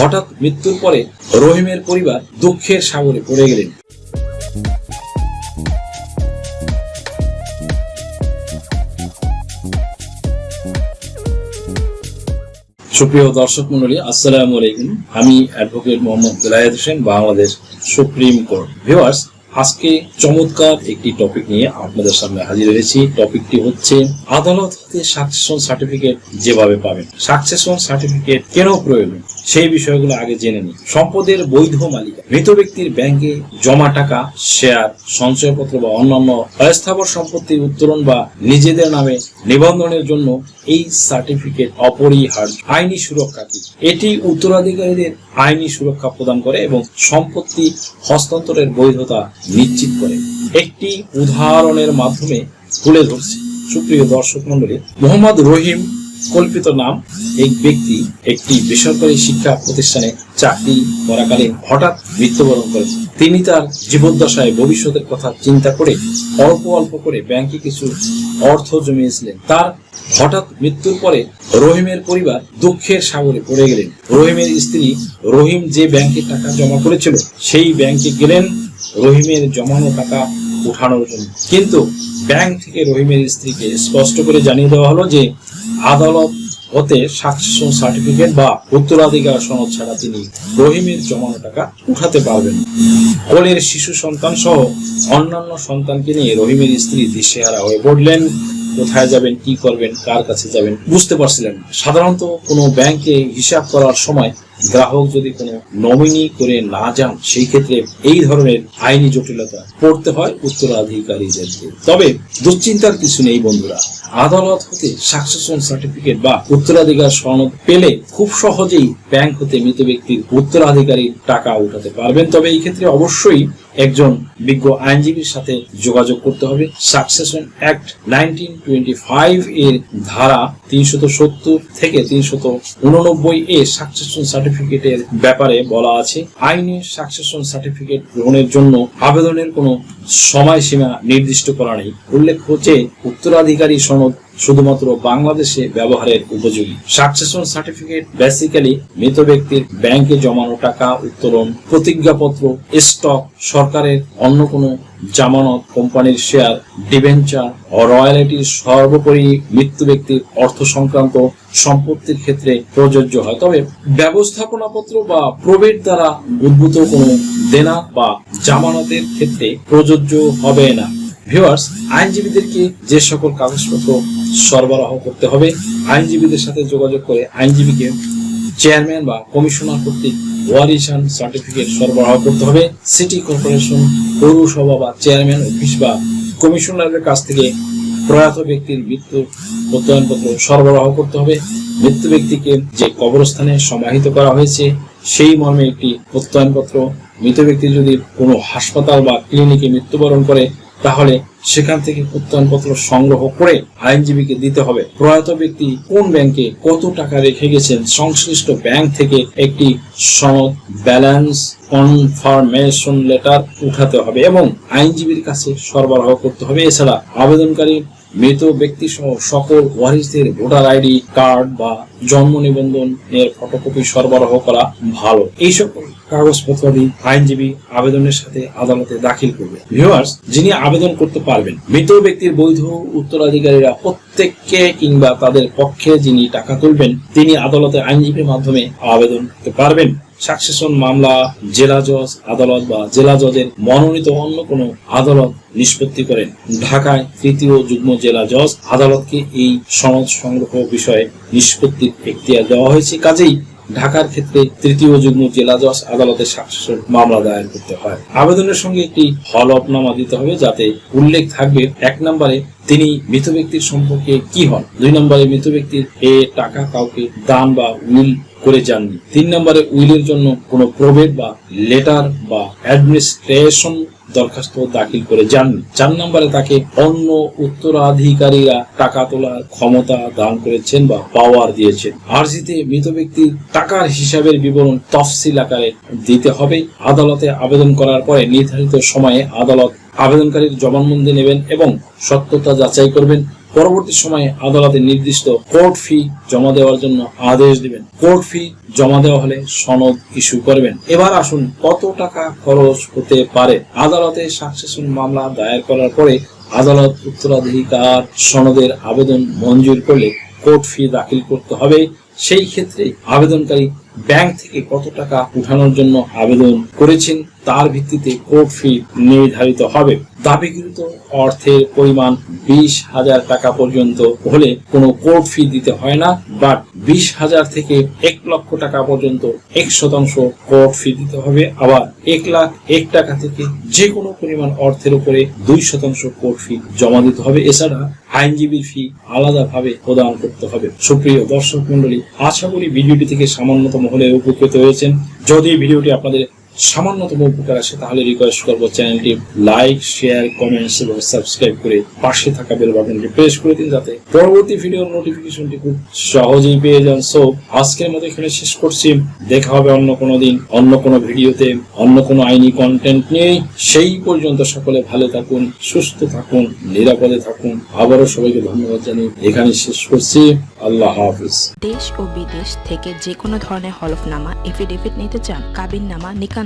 হঠাৎ মৃত্যুর পরে রহিমের পরিবার দুঃখের সাগরে পড়ে গেলেন। সুপ্রিয় দর্শক মন্ডলী আসসালামু আলাইকুম। আমি advocate Mohammad Belayet Hossain, Bangladesh supreme court. Viewers, আজকে চমৎকার একটি টপিক নিয়ে আপনাদের সামনে হাজির হয়েছি। টপিকটি হচ্ছে আদালত হতে সাকসেশন সার্টিফিকেট যেভাবে পাবেন। সাকসেশন সার্টিফিকেট কেন প্রয়োজন? সেই বিষয়গুলো আগে জেনে নিই সম্পদের বৈধ মালিকা মৃত ব্যক্তির ব্যাংকে জমা টাকা শেয়ার সঞ্চয়পত্র বা অন্যান্য অস্থাবর সম্পত্তি উত্তোলন বা নিজেদের নামে নিবন্ধনের জন্য এই সার্টিফিকেট অপরিহার্য। আইনি সুরক্ষা কি? এটি উত্তরাধিকারীদের আইনি সুরক্ষা প্রদান করে এবং সম্পত্তি হস্তান্তরের বৈধতা নিশ্চিত করে। একটি উদাহরণের মাধ্যমে তুলে ধরছি। সুপ্রিয় দর্শক মন্ডলী মোহাম্মদ রহিম কল্পিত নাম এই ব্যক্তি একটি বেসরকারি শিক্ষা প্রতিষ্ঠানে চাকরি করাকালীন হঠাৎ মৃত্যুবরণ করেছেন তিনি তার জীবদ্দশায় ভবিষ্যতের কথা চিন্তা করে অল্প অল্প করে ব্যাংকে কিছু অর্থ জমিয়েছিলেন। তার হঠাৎ মৃত্যুর পরে রহিমের পরিবার দুঃখের সাগরে পড়ে গেলেন। রহিমের স্ত্রী রহিম যে ব্যাংকে টাকা জমা করেছিল, সেই ব্যাংকে গেলেন রহিমের জমানো টাকা উঠানোর জন্য। কিন্তু ব্যাংক থেকে রহিমের স্ত্রীকে স্পষ্ট করে জানিয়ে দেওয়া হলো যে আদালত হতে সাকসেশন সার্টিফিকেট বা উত্তরাধিকার সনদ ছাড়া তিনি রহিমের জমানো টাকা উঠাতে পারবেন। কোলের শিশু সন্তান সহ অন্যান্য সন্তানকে নিয়ে রহিমের স্ত্রী দিশেহারা হয়ে পড়লেন কোথায় যাবেন, কি করবেন, কার কাছে যাবেন বুঝতে পারছিলেন সাধারণত কোনো ব্যাংকে হিসাব করার সময় গ্রাহক যদি কোনো নমিনি করে না যান, সেই ক্ষেত্রে এই ধরনের আইনি জটিলতা পড়তে হয় উত্তরাধিকারীদেরকে। তবে দুশ্চিন্তার কিছু নেই বন্ধুরা। আদালত হতে সাকসেশন সার্টিফিকেট বা উত্তরাধিকার সনদ পেলে খুব সহজেই ব্যাংক হতে মৃত ব্যক্তির উত্তরাধিকারীর টাকা উঠাতে পারবেন। তবে এই ক্ষেত্রে অবশ্যই একজন বিজ্ঞ আইনজীবীর সাথে যোগাযোগ করতে হবে। Succession act nineteen twenty five এর ধারা তিনশত সত্তর থেকে তিনশত উননব্বই এ সাকসেশন সার্টিফিকেটের ব্যাপারে বলা আছে। আইনে সাকসেশন সার্টিফিকেট গ্রহণের জন্য আবেদনের কোনো সময়সীমা নির্দিষ্ট করা নেই। উল্লেখ হচ্ছে উত্তরাধিকারী সনদ শুধুমাত্র বাংলাদেশে ব্যবহারের উপযোগী। সাকসেশন সার্টিফিকেট বেসিক্যালি মৃত ব্যক্তির ব্যাংকে জমানো টাকা উত্তোলন, প্রতিজ্ঞাপত্র স্টক সরকারের অন্য কোনো জামানত, কোম্পানির শেয়ার ডিবেঞ্চার ও রয়্যালিটির সর্বোপরি মৃত্যু ব্যক্তির অর্থ সংক্রান্ত সম্পত্তির ক্ষেত্রে প্রযোজ্য হয়। তবে ব্যবস্থাপনাপত্র বা প্রবেট দ্বারা উদ্ভূত কোনো দেনা বা জামানতের ক্ষেত্রে প্রযোজ্য হবে না। ভিউয়ার্স আইনজীবীদেরকে যে সকল কাগজপত্র সরবরাহ করতে হবে, আইনজীবীদের সাথে যোগাযোগ করে আইনজীবীকে চেয়ারম্যান বা কমিশনার কর্তৃক ওয়ারিশান সার্টিফিকেট সরবরাহ করতে হবে। সিটি কর্পোরেশন পৌরসভা বা চেয়ারম্যান অফিস বা কমিশনারের কাছ থেকে প্রয়াত ব্যক্তির মৃত্যু প্রত্যয়নপত্র সরবরাহ করতে হবে। মৃত্যু ব্যক্তিকে যে কবরস্থানে সমাহিত করা হয়েছে, সেই মর্মে একটি প্রত্যয়নপত্র। মৃত ব্যক্তি যদি কোনো হাসপাতাল বা ক্লিনিকে মৃত্যুবরণ করে তাহলে সেখান থেকে প্রত্যয়নপত্র সংগ্রহ করে আইনজীবীকে দিতে হবে। প্রয়াত ব্যক্তি কোন ব্যাংকে কত টাকা রেখে গেছেন? সংশ্লিষ্ট ব্যাংক থেকে একটি সনদ ব্যালেন্স কনফার্মেশন লেটার উঠাতে হবে এবং আইনজীবীর কাছে সরবরাহ করতে হবে। এছাড়া আবেদনকারী মৃত ব্যক্তি সহ সকল ওয়ারিসদের ভোটার আইডি, কার্ড বা জন্ম নিবন্ধনের ফটোকপি সরবরাহ করা ভালো। এই সকল কাগজপত্রাদি আইনজীবী আবেদনের সাথে আদালতে দাখিল করবে। ভিউয়ার্স, যিনি আবেদন করতে পারবেন, মৃত ব্যক্তির বৈধ উত্তরাধিকারীরা প্রত্যেককে কিংবা তাদের পক্ষে যিনি টাকা তুলবেন, তিনি আদালতে আইনজীবীর মাধ্যমে আবেদন করতে পারবেন। সাকসেশন মামলা, জেলা জজ, আদালত বা জেলা জজের মনোনীত অন্য কোনো আদালত নিষ্পত্তি করেন। ঢাকায় তৃতীয় যুগ্ম জেলা জজ আদালতকে এই সনদ সংগ্রহ বিষয়ে নিষ্পত্তির এখতিয়ার দেওয়া হয়েছে। কাজেই ঢাকার ক্ষেত্রে তৃতীয় যুগ্ম জেলা জজ আদালতে সাকসেশন মামলা দায়ের করতে হয়। আবেদনের সঙ্গে একটি হলফনামা দিতে হবে যাতে উল্লেখ থাকবে এক নম্বরে তিনি মৃত ব্যক্তির সম্পর্কে কি হন, দুই নম্বরে মৃত ব্যক্তির এ টাকা কাউকে দান বা উইল করে যাননি, তিন নম্বরে উইলের জন্য কোনো প্রবেট বা লেটার বা অ্যাডমিনিস্ট্রেশন দরখাস্ত দাখিল করে যাননি। চার নম্বরে তাকে অন্য উত্তরাধিকারীরা টাকা তোলার ক্ষমতা দান করেছেন বা পাওয়ার দিয়েছেন। আর্জিতে মৃত ব্যক্তি টাকার হিসাবের বিবরণ তফসিল আকারে দিতে হবে। আদালতে আবেদন করার পরে নির্ধারিত সময়ে আদালত আবেদনকারীর জবানবন্দি নেবেন এবং সত্যতা যাচাই করবেন। পরবর্তী সময়ে আদালতে নির্দিষ্ট কোর্ট ফি জমা দেওয়ার জন্য আদেশ দিবেন। কোর্ট ফি জমা দেওয়া হলে সনদ ইস্যু করবেন। এবার আসুন কত টাকা খরচ হতে পারে? আদালতে সাকসেশন মামলা দায়ের করার পরে আদালত উত্তরাধিকার সনদের আবেদন মঞ্জুর করলে কোর্ট ফি দাখিল করতে হবে। সেই ক্ষেত্রে আবেদনকারী ব্যাংক থেকে কত টাকা উঠানোর জন্য আবেদন করেছেন? তার ভিত্তিতে কোর্ট ফি নির্ধারিত হবে। দাবিকৃত অর্থের পরিমাণ বিশ হাজার টাকা পর্যন্ত হলে কোনো কোর্ট ফি দিতে হয় না, বাট বিশ হাজার থেকে এক লক্ষ টাকা পর্যন্ত এক শতাংশ কোর্ট ফি দিতে হবে। আবার এক লাখ এক টাকা থেকে যে কোনো পরিমাণ অর্থের উপরে দুই শতাংশ কোর্ট ফি জমা দিতে হবে। এছাড়া আইনজীবীর ফি আলাদাভাবে প্রদান করতে হবে। সুপ্রিয় দর্শক মন্ডলী আশা করি ভিডিওটি থেকে সামান্যতম হলে উপকৃত হয়েছেন। যদি ভিডিওটি আপনাদের সামান্যতম উপকার আসে তাহলে রিকোয়েস্ট করব চ্যানেলটি লাইক শেয়ার কমেন্টস এবং সাবস্ক্রাইব করে পাশে থাকা বেল বাটনটি প্রেস করে দিন যাতে পরবর্তী ভিডিওর নোটিফিকেশনটি খুব সহজেই পেয়ে যান। সো আজকের মতো এখানে শেষ করছি। দেখা হবে অন্য কোনো দিন, অন্য কোনো ভিডিওতে, অন্য কোনো আইনি কন্টেন্ট নিয়ে সেই পর্যন্ত সকলে ভালো থাকুন, সুস্থ থাকুন, নিরাপদে থাকুন। আবারও সবাইকে ধন্যবাদ জানিয়ে এখানে শেষ করছি। আল্লাহ হাফিজ। দেশ ও বিদেশ থেকে যে কোনো ধরনের হলফনামা এফিডেভিট নিতে চান, কাবিননামা